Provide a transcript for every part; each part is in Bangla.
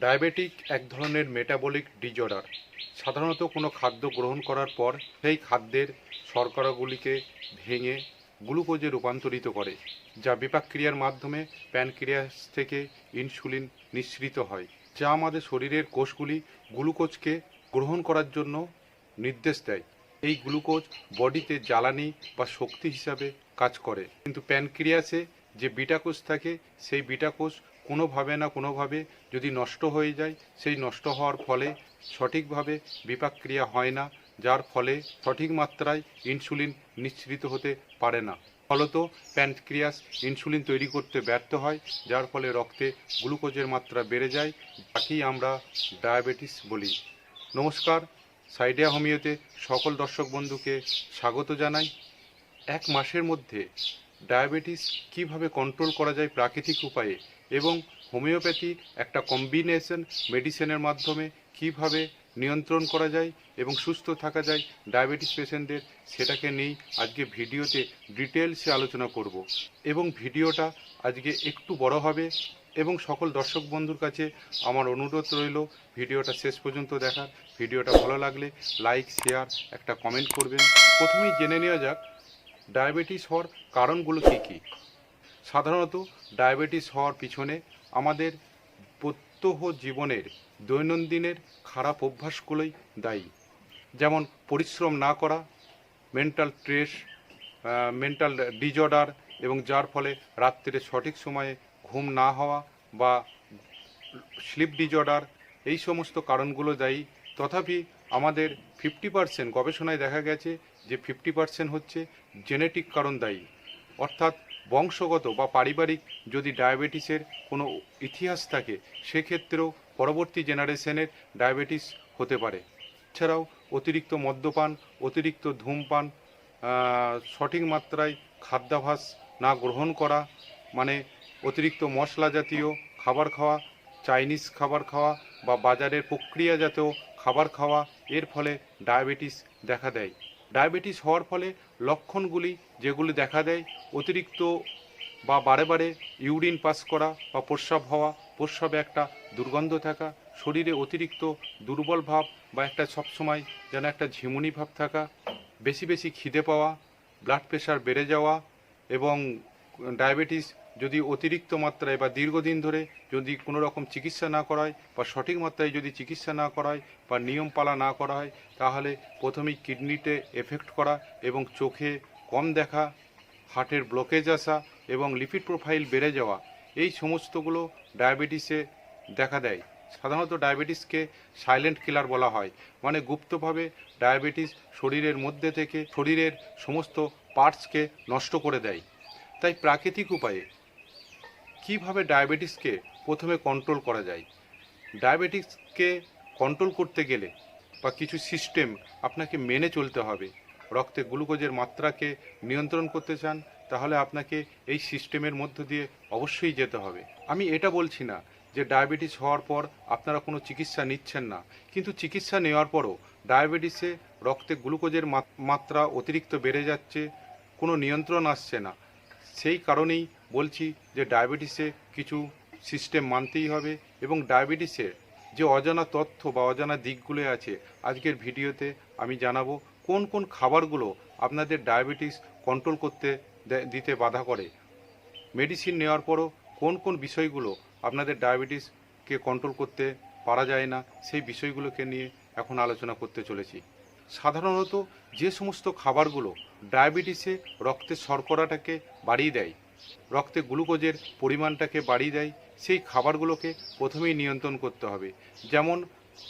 ডায়াবেটিক এক ধরনের মেটাবলিক ডিজঅর্ডার সাধারণত কোনো খাদ্য গ্রহণ করার পর সেই খাদ্যের শর্করাগুলিকে ভেঙে গ্লুকোজে রূপান্তরিত করে, যা বিপাকক্রিয়ার মাধ্যমে প্যানক্রিয়াস থেকে ইনসুলিন নিঃসৃত হয়, যা আমাদের শরীরের কোষগুলি গ্লুকোজকে গ্রহণ করার জন্য নির্দেশ দেয়। এই গ্লুকোজ বডিতে জ্বালানি বা শক্তি হিসাবে কাজ করে। কিন্তু প্যানক্রিয়াসে যে বিটা কোষ থাকে, সেই বিটা কোষ কোনোভাবে না কোনোভাবে যদি নষ্ট হয়ে যায়, সেই নষ্ট হওয়ার ফলে সঠিকভাবে বিপাকক্রিয়া হয় না, যার ফলে সঠিক মাত্রায় ইনসুলিন নিঃসৃত হতে পারে না। ফলত প্যানক্রিয়াস ইনসুলিন তৈরি করতে ব্যর্থ হয়, যার ফলে রক্তে গ্লুকোজের মাত্রা বেড়ে যায়, যাকেই আমরা ডায়াবেটিস বলি। নমস্কার, সাইডিয়া হোমিওতে সকল দর্শক বন্ধুকে স্বাগত জানাই। এক মাসের মধ্যে ডায়াবেটিস কীভাবে কন্ট্রোল করা যায় প্রাকৃতিক উপায়ে এবং হোমিওপ্যাথি একটা কম্বিনেশন মেডিসিনের মাধ্যমে কীভাবে নিয়ন্ত্রণ করা যায় এবং সুস্থ থাকা যায় ডায়াবেটিস পেশেন্টদের, সেটাকে নিয়েই আজকে ভিডিওতে ডিটেলসে আলোচনা করব। এবং ভিডিওটা আজকে একটু বড় হবে এবং সকল দর্শক বন্ধুর কাছে আমার অনুরোধ রইল ভিডিওটা শেষ পর্যন্ত দেখার। ভিডিওটা ভালো লাগলে লাইক, শেয়ার, একটা কমেন্ট করবেন। প্রথমেই জেনে নেওয়া যাক, ডায়াবেটিস হওয়ার কারণগুলো কী কী? সাধারণত ডায়াবেটিস হওয়ার পিছনে আমাদের প্রত্যহ জীবনের দৈনন্দিনের খারাপ অভ্যাসগুলোই দায়ী। যেমন পরিশ্রম না করা মেন্টাল স্ট্রেস মেন্টাল ডিজঅর্ডার এবং যার ফলে রাত্রে সঠিক সময়ে ঘুম না হওয়া বা স্লিপ ডিজর্ডার এই সমস্ত কারণগুলো দায়ী। তথাপি আমাদের ফিফটি পার্সেন্ট গবেষণায় দেখা গেছে যে ফিফটি পার্সেন্ট হচ্ছে জেনেটিক কারণ দায়ী। অর্থাৎ বংশগত বা পারিবারিক যদি ডায়াবেটিসের কোনো ইতিহাস থাকে, সেক্ষেত্রেও পরবর্তী জেনারেশনের ডায়াবেটিস হতে পারে। এছাড়াও অতিরিক্ত মদ্যপান, অতিরিক্ত ধূমপান সঠিক মাত্রায় খাদ্যাভাস না গ্রহণ করা মানে অতিরিক্ত মশলা জাতীয় খাবার খাওয়া, চাইনিজ খাবার খাওয়া বা বাজারের প্রক্রিয়াজাত খাবার খাওয়া, এর ফলে ডায়াবেটিস দেখা দেয়। ডায়াবেটিস হওয়ার ফলে লক্ষণগুলি যেগুলি দেখা দেয়, অতিরিক্ত বা বারে বারে ইউরিন পাস করা বা প্রস্রাব হওয়া, প্রস্রাবে একটা দুর্গন্ধ থাকা, শরীরে অতিরিক্ত দুর্বল ভাব বা একটা সবসময় যেন একটা ঝিমুনি ভাব থাকা, বেশি বেশি খিদে পাওয়া ব্লাড প্রেশার বেড়ে যাওয়া এবং ডায়াবেটিস যদি অতিরিক্ত মাত্রায় বা দীর্ঘদিন ধরে যদি কোনো রকম চিকিৎসা না করা হয় বা সঠিক মাত্রায় যদি চিকিৎসা না করা হয় বা নিয়ম পালা না করা হয় তাহলে প্রথমেই কিডনিতে এফেক্ট করা এবং চোখে কম দেখা, হার্টের ব্লকেজ আসা এবং লিপিড প্রোফাইল বেড়ে যাওয়া, এই সমস্তগুলো ডায়াবেটিসে দেখা দেয়। সাধারণত ডায়াবেটিসকে সাইলেন্ট কিলার বলা হয় মানে গুপ্তভাবে ডায়াবেটিস শরীরের মধ্যে থেকে শরীরের সমস্ত পার্টসকে নষ্ট করে দেয়। তাই প্রাকৃতিক উপায়ে কীভাবে ডায়াবেটিসকে প্রথমে কন্ট্রোল করা যায়? ডায়াবেটিসকে কন্ট্রোল করতে গেলে বা কিছু সিস্টেম আপনাকে মেনে চলতে হবে। রক্তে গ্লুকোজের মাত্রাকে নিয়ন্ত্রণ করতে চান, তাহলে আপনাকে এই সিস্টেমের মধ্য দিয়ে অবশ্যই যেতে হবে। আমি এটা বলছি না যে ডায়াবেটিস হওয়ার পর আপনারা কোনো চিকিৎসা নিচ্ছেন না, কিন্তু চিকিৎসা নেওয়ার পরও ডায়াবেটিসে রক্তে গ্লুকোজের মাত- মাত্রা অতিরিক্ত বেড়ে যাচ্ছে, কোনো নিয়ন্ত্রণ আসছে না। সেই কারণেই বলছি যে ডায়াবেটিসে কিছু সিস্টেম মানতেই হবে এবং ডায়াবেটিসের যে অজানা তথ্য বা অজানা দিকগুলো আছে, আজকের ভিডিওতে আমি জানাব। কোন কোন খাবারগুলো আপনাদের ডায়াবেটিস কন্ট্রোল করতে দিতে বাধা করে? মেডিসিন নেওয়ার পরও কোন কোন বিষয়গুলো আপনাদের ডায়াবেটিসকে কন্ট্রোল করতে পারা যায় না, সেই বিষয়গুলোকে নিয়ে এখন আলোচনা করতে চলেছি। সাধারণত যে সমস্ত খাবারগুলো ডায়াবেটিসে রক্তের শর্করাটাকে বাড়িয়ে দেয়, রক্তে গ্লুকোজের পরিমাণটাকে বাড়িয়ে দেয়, সেই খাবারগুলোকে প্রথমেই নিয়ন্ত্রণ করতে হবে। যেমন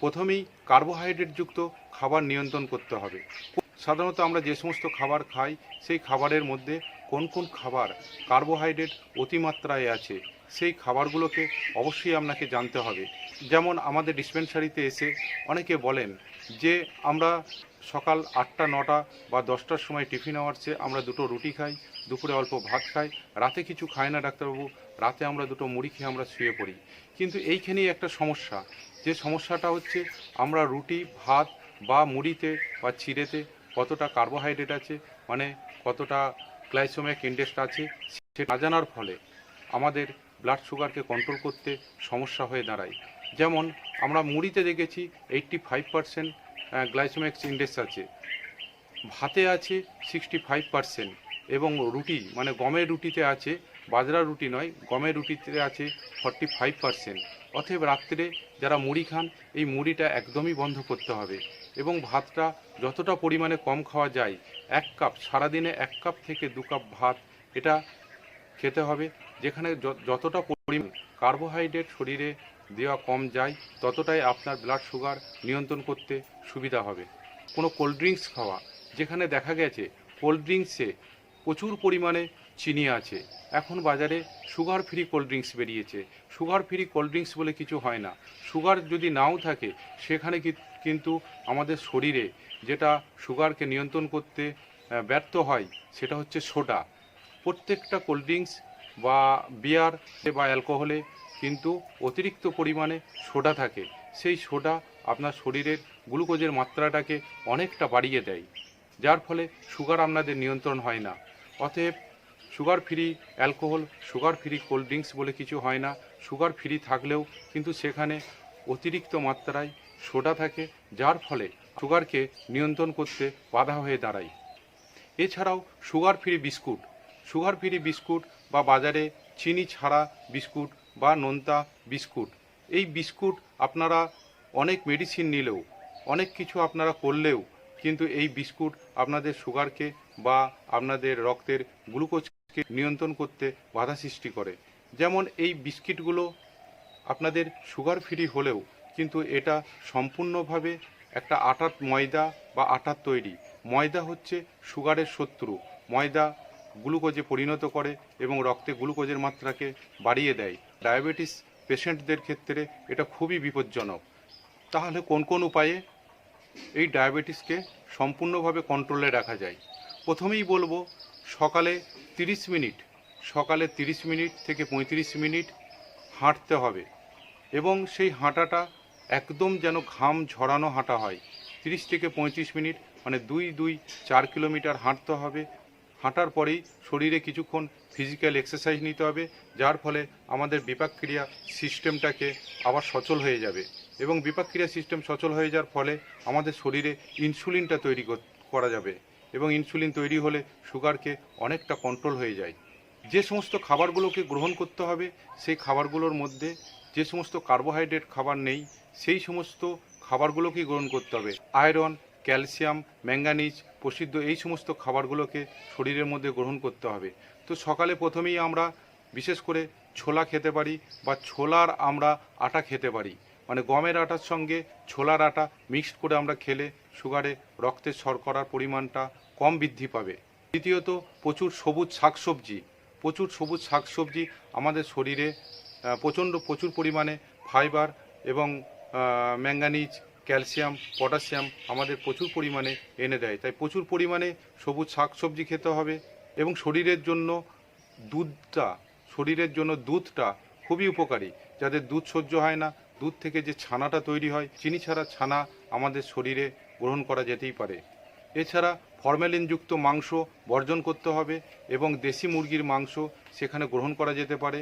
প্রথমেই কার্বোহাইড্রেটযুক্ত খাবার নিয়ন্ত্রণ করতে হবে। সাধারণত আমরা যে সমস্ত খাবার খাই, সেই খাবারের মধ্যে কোন কোন খাবার কার্বোহাইড্রেট অতিমাত্রায় আছে, সেই খাবারগুলোকে অবশ্যই আপনাকে জানতে হবে। যেমন আমাদের ডিসপেন্সারিতে এসে অনেকে বলেন যে আমরা সকাল আটটা, নটা বা দশটার সময় টিফিন আওয়ার্সে আমরা দুটো রুটি খাই, দুপুরে অল্প ভাত খাই, রাতে কিছু খাই না ডাক্তারবাবু, রাতে আমরা দুটো মুড়ি খেয়ে আমরা শুয়ে পড়ি। কিন্তু এইখানেই একটা সমস্যা যে সমস্যাটা হচ্ছে, আমরা রুটি, ভাত বা মুড়িতে বা চিড়েতে কতটা কার্বোহাইড্রেট আছে মানে কতটা গ্লাইসোমিক ইন্ডেক্স আছে সে না জানার ফলে আমাদের ব্লাড সুগারকে কন্ট্রোল করতে সমস্যা হয়ে দাঁড়ায়। যেমন আমরা মুড়িতে দেখেছি eighty five percent glycemic index আছে, ভাতে আছে সিক্সটি ফাইভ পার্সেন্ট এবং রুটি মানে গমের রুটিতে আছে বাজরা রুটি নয়, গমের রুটিতে আছে ফর্টি ফাইভ পার্সেন্ট অতএব রাত্রে যারা মুড়ি খান, এই মুড়িটা একদমই বন্ধ করতে হবে এবং ভাতটা যতটা পরিমাণে কম খাওয়া যায়, এক কাপ, সারাদিনে এক কাপ থেকে দু কাপ ভাত এটা খেতে হবে, যেখানে যতটা পরিমাণ কার্বোহাইড্রেট শরীরে দেওয়া কম যায়, ততটাই আপনার ব্লাড সুগার নিয়ন্ত্রণ করতে সুবিধা হবে। কোনো কোল্ড ড্রিঙ্কস খাওয়া, যেখানে দেখা গেছে কোল্ড ড্রিঙ্কসে প্রচুর পরিমাণে চিনি আছে। এখন বাজারে সুগার ফ্রি কোল্ড ড্রিঙ্কস বেরিয়েছে। সুগার ফ্রি কোল্ড ড্রিঙ্কস বলে কিছু হয় না। সুগার যদি নাও থাকে, সেখানে কিন্তু আমাদের শরীরে যেটা সুগারকে নিয়ন্ত্রণ করতে ব্যর্থ হয়, সেটা হচ্ছে সোডা। প্রত্যেকটা কোল্ড ড্রিঙ্কস বা বিয়ার বা অ্যালকোহলে কিন্তু অতিরিক্ত পরিমাণে সোডা থাকে। সেই সোডা আপনার শরীরের গ্লুকোজের মাত্রাটাকে অনেকটা বাড়িয়ে দেয়। যার ফলে সুগার আপনাদের নিয়ন্ত্রণ হয় না। অতএব sugar free alcohol, sugar free cold drinks বলে কিছু হয় না। সুগার ফ্রি থাকলেও কিন্তু সেখানে অতিরিক্ত মাত্রায় সোডা থাকে, যার ফলে সুগারকে নিয়ন্ত্রণ করতে বাধা হয়ে দাঁড়ায়। এছাড়াও sugar free biscuit, sugar free biscuit বা বাজারে চিনি ছাড়া বিস্কুট বা নোনতা বিস্কুট, এই বিস্কুট আপনারা অনেক মেডিসিন নিলেও, অনেক কিছু আপনারা করলেও কিন্তু এই বিস্কুট আপনাদের সুগারকে বা আপনাদের রক্তের গ্লুকোজকে নিয়ন্ত্রণ করতে বাধা সৃষ্টি করে। যেমন এই বিস্কিটগুলো আপনাদের সুগার ফ্রি হলেও, কিন্তু এটা সম্পূর্ণভাবে একটা আটার ময়দা বা আটার তৈরি। ময়দা হচ্ছে সুগারের শত্রু। ময়দা গ্লুকোজে পরিণত করে এবং রক্তে গ্লুকোজের মাত্রাকে বাড়িয়ে দেয়। ডায়াবেটিস পেশেন্টদের ক্ষেত্রে এটা খুবই বিপজ্জনক। তাহলে কোন কোন উপায়ে এই ডায়াবেটিসকে সম্পূর্ণভাবে কন্ট্রোলে রাখা যায়? প্রথমেই বলব সকালে 30 মিনিট, সকালে 30 মিনিট থেকে পঁয়ত্রিশ মিনিট হাঁটতে হবে এবং সেই হাঁটাটা একদম যেন ঘাম ঝরানো হাঁটা হয়। 30 থেকে পঁয়ত্রিশ মিনিট মানে দুই দুই, চার কিলোমিটার হাঁটতে হবে। হাঁটার পরেই শরীরে কিছুক্ষণ ফিজিক্যাল এক্সারসাইজ নিতে হবে, যার ফলে আমাদের বিপাকক্রিয়া সিস্টেমটাকে আবার সচল হয়ে যাবে এবং বিপাকক্রিয়া সিস্টেম সচল হয়ে যাওয়ার ফলে আমাদের শরীরে ইনসুলিনটা তৈরি করা যাবে। এবং ইনসুলিন তৈরি হলে সুগারকে অনেকটা কন্ট্রোল হয়ে যায়। যে সমস্ত খাবারগুলোকে গ্রহণ করতে হবে, সেই খাবারগুলোর মধ্যে যে সমস্ত কার্বোহাইড্রেট খাবার নেই, সেই সমস্ত খাবারগুলোকেই গ্রহণ করতে হবে। আয়রন ক্যালসিয়াম ম্যাঙ্গানিজ প্রসিদ্ধ এই সমস্ত খাবারগুলোকে শরীরের মধ্যে গ্রহণ করতে হবে। তো সকালে প্রথমেই আমরা বিশেষ করে ছোলা খেতে পারি বা ছোলার আমরা আটা খেতে পারি। মানে গমের আটার সঙ্গে ছোলার আটা মিক্সড করে আমরা খেলে সুগারে রক্তের শর্করার পরিমাণটা কম বৃদ্ধি পাবে। দ্বিতীয়ত, প্রচুর সবুজ শাকসবজি। প্রচুর সবুজ শাকসবজি আমাদের শরীরে প্রচণ্ড প্রচুর পরিমাণে ফাইবার এবং ম্যাঙ্গানিজ ক্যালসিয়াম পটাশিয়াম আমাদের প্রচুর পরিমাণে এনে দেয়। তাই প্রচুর পরিমাণে সবুজ শাকসবজি খেতে হবে এবং শরীরের জন্য দুধটা, শরীরের জন্য দুধটা খুবই উপকারী। যাদের দুধ সহ্য হয় না, দুধ থেকে যে ছানাটা তৈরি হয়, চিনি ছাড়া ছানা আমাদের শরীরে গ্রহণ করা যেতেই পারে। এছাড়া ফরম্যালিনযুক্ত মাংস বর্জন করতে হবে এবং দেশি মুরগির মাংস সেখানে গ্রহণ করা যেতে পারে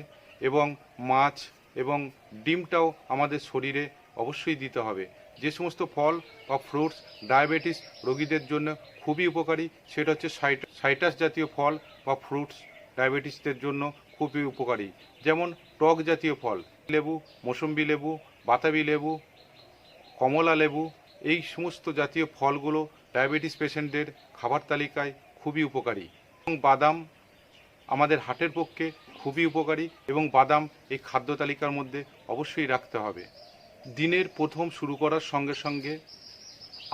এবং মাছ এবং ডিমটাও আমাদের শরীরে অবশ্যই দিতে হবে। যে সমস্ত ফল বা ফ্রুটস, ডায়াবেটিস রোগীদের জন্য খুবই উপকারী, সেটা হচ্ছে সাইট সাইটাস জাতীয় ফল বা ফ্রুটস ডায়াবেটিসদের জন্য খুবই উপকারী। যেমন টক জাতীয় ফল, লেবু, মৌসম্বি লেবু, বাতাবি লেবু, কমলা লেবু এই সমস্ত জাতীয় ফলগুলো ডায়াবেটিস পেশেন্টদের খাবার তালিকায় খুবই উপকারী। এবং বাদাম আমাদের হার্টের পক্ষে খুবই উপকারী এবং বাদাম এই খাদ্য তালিকার মধ্যে অবশ্যই রাখতে হবে। দিনের প্রথম শুরু করার সঙ্গে সঙ্গে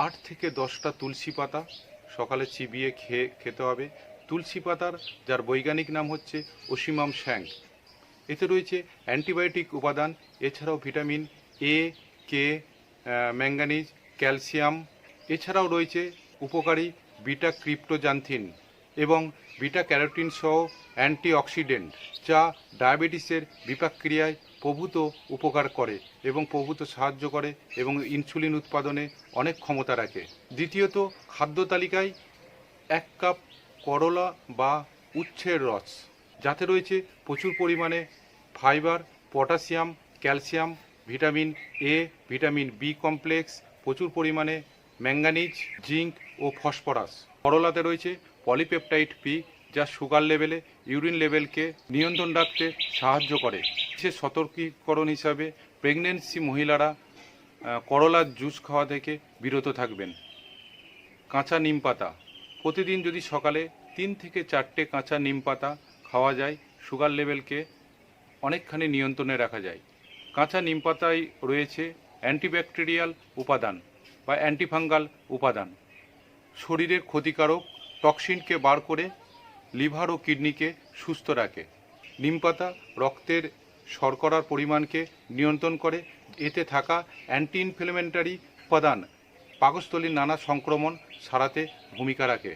আট থেকে দশটা তুলসী পাতা সকালে চিবিয়ে খেয়ে খেতে হবে। তুলসী পাতার, যার বৈজ্ঞানিক নাম হচ্ছে ওসিমাম শ্যাং এতে রয়েছে অ্যান্টিবায়োটিক উপাদান, এছাড়াও vitamin A, K manganese calcium, এছাড়াও রয়েছে উপকারী বিটা ক্রিপ্টোজান্থিন এবং বিটা ক্যারোটিন সহ অ্যান্টিঅক্সিডেন্ট, যা ডায়াবেটিসের বিপাকক্রিয়ায় প্রভূত উপকার করে এবং প্রভূত সাহায্য করে এবং ইনসুলিন উৎপাদনে অনেক ক্ষমতা রাখে। দ্বিতীয়ত, খাদ্য তালিকায় এক কাপ করলা বা উচ্ছের রস, যাতে রয়েছে প্রচুর পরিমাণে fibre, potassium, calcium, vitamin A, vitamin B complex প্রচুর পরিমাণে ম্যাঙ্গানিজ, জিঙ্ক ও ফসফরাস। করলাতে রয়েছে পলিপেপটাইড পি, যা সুগার লেভেলে ইউরিন লেভেলকে নিয়ন্ত্রণ রাখতে সাহায্য করে। সে সতর্কীকরণ হিসাবে প্রেগনেন্সি মহিলারা করলার জুস খাওয়া থেকে বিরত থাকবেন। কাঁচা নিম পাতা। প্রতিদিন যদি সকালে তিন থেকে চারটে কাঁচা নিম পাতা খাওয়া যায়, সুগার লেভেলকে অনেকখানি নিয়ন্ত্রণে রাখা যায়। কাঁচা নিম পাতায় রয়েছে অ্যান্টিব্যাকটেরিয়াল উপাদান বা অ্যান্টিফাঙ্গাল উপাদান। শরীরের ক্ষতিকারক টক্সিনকে বার করে লিভার ও কিডনিকে সুস্থ রাখে। নিমপাতা রক্তের শর্করার পরিমাণকে নিয়ন্ত্রণ করে। এতে থাকা অ্যান্টি ইনফ্লেমেন্টারি উপাদান পাকস্থলীর নানা সংক্রমণ সারাতে ভূমিকা রাখে।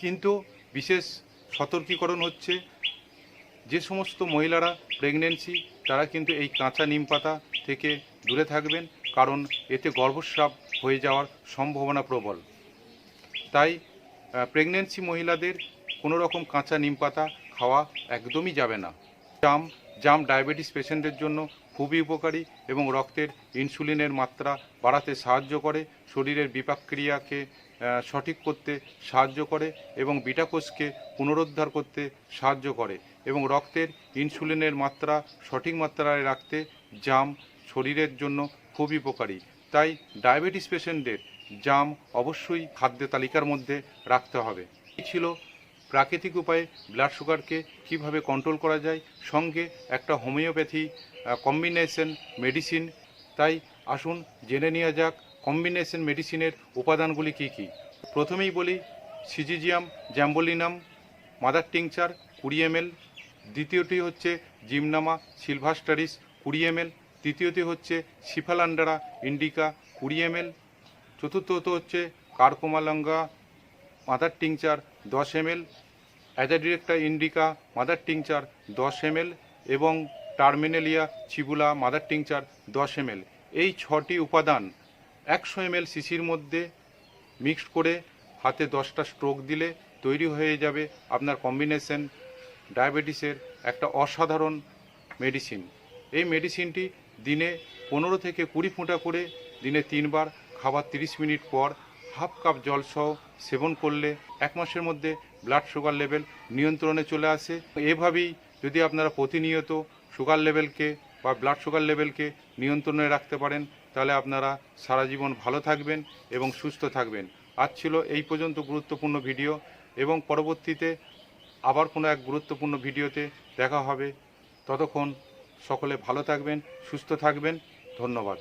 কিন্তু বিশেষ সতর্কীকরণ হচ্ছে যে সমস্ত মহিলারা প্রেগনেন্সি তারা কিন্তু এই কাঁচা নিম পাতা থেকে দূরে থাকবেন কারণ এতে গর্ভস্রাব হয়ে যাওয়ার সম্ভাবনা প্রবল। তাই প্রেগনেন্সি মহিলাদের কোনো রকম কাঁচা নিম পাতা খাওয়া একদমই যাবে না। জাম জাম ডায়াবেটিস পেশেন্টের জন্য খুবই উপকারী এবং রক্তের ইনসুলিনের মাত্রা বাড়াতে সাহায্য করে শরীরের বিপাকক্রিয়াকে আহ, সঠিক করতে সাহায্য করে এবং বিটাকোষকে পুনরুদ্ধার করতে সাহায্য করে। এবং রক্তের ইনসুলিনের মাত্রা সঠিক মাত্রায় রাখতে জাম শরীরের জন্য খুবই উপকারী। তাই ডায়াবেটিস পেশেন্টদের জাম অবশ্যই খাদ্য তালিকার মধ্যে রাখতে হবে। ছিল প্রাকৃতিক উপায়ে ব্লাড সুগারকে কীভাবে কন্ট্রোল করা যায়, সঙ্গে একটা হোমিওপ্যাথি কম্বিনেশন মেডিসিন তাই আসুন জেনে নেওয়া যাক কম্বিনেশন মেডিসিনের উপাদানগুলি কি কি। প্রথমেই বলি, সিজিজিয়াম, জ্যাম্বোলিনাম, মাদার টিংচার, কুড়ি এমএল দ্বিতীয়টি হচ্ছে জিমনামা, সিলভাস্টারিস কুড়ি এমএল তৃতীয়টি হচ্ছে সিফালান্ডারা ইন্ডিকা কুড়ি এমএল চতুর্থত হচ্ছে কার্কোমালঙ্গা, মাদার টিংচার দশ ML Azadirachta indica, mother tincture দশ এমএল এবং টার্মিনেলিয়া, চিবুলা, মাদার টিংচার দশ এমএল এই ছটি উপাদান একশো এমএল সিসির মধ্যে মিক্সড করে হাতে দশটা স্ট্রোক দিলে তৈরি হয়ে যাবে আপনার কম্বিনেশন ডায়াবেটিসের একটা অসাধারণ মেডিসিন এই মেডিসিনটি দিনে পনেরো থেকে কুড়ি ফোঁটা করে দিনে তিনবার, খাবার তিরিশ মিনিট পর হাফ কাপ জলসহ সেবন করলে এক মাসের মধ্যে ব্লাড সুগার লেভেল নিয়ন্ত্রণে চলে আসে। এভাবেই যদি আপনারা প্রতিনিয়ত সুগার লেভেলকে বা ব্লাড সুগার লেভেলকে নিয়ন্ত্রণে রাখতে পারেন, তাহলে আপনারা সারা জীবন ভালো থাকবেন এবং সুস্থ থাকবেন। আজ ছিল এই পর্যন্ত গুরুত্বপূর্ণ ভিডিও এবং পরবর্তীতে আবার কোনো এক গুরুত্বপূর্ণ ভিডিওতে দেখা হবে। ততক্ষণ সকলে ভালো থাকবেন সুস্থ থাকবেন। ধন্যবাদ।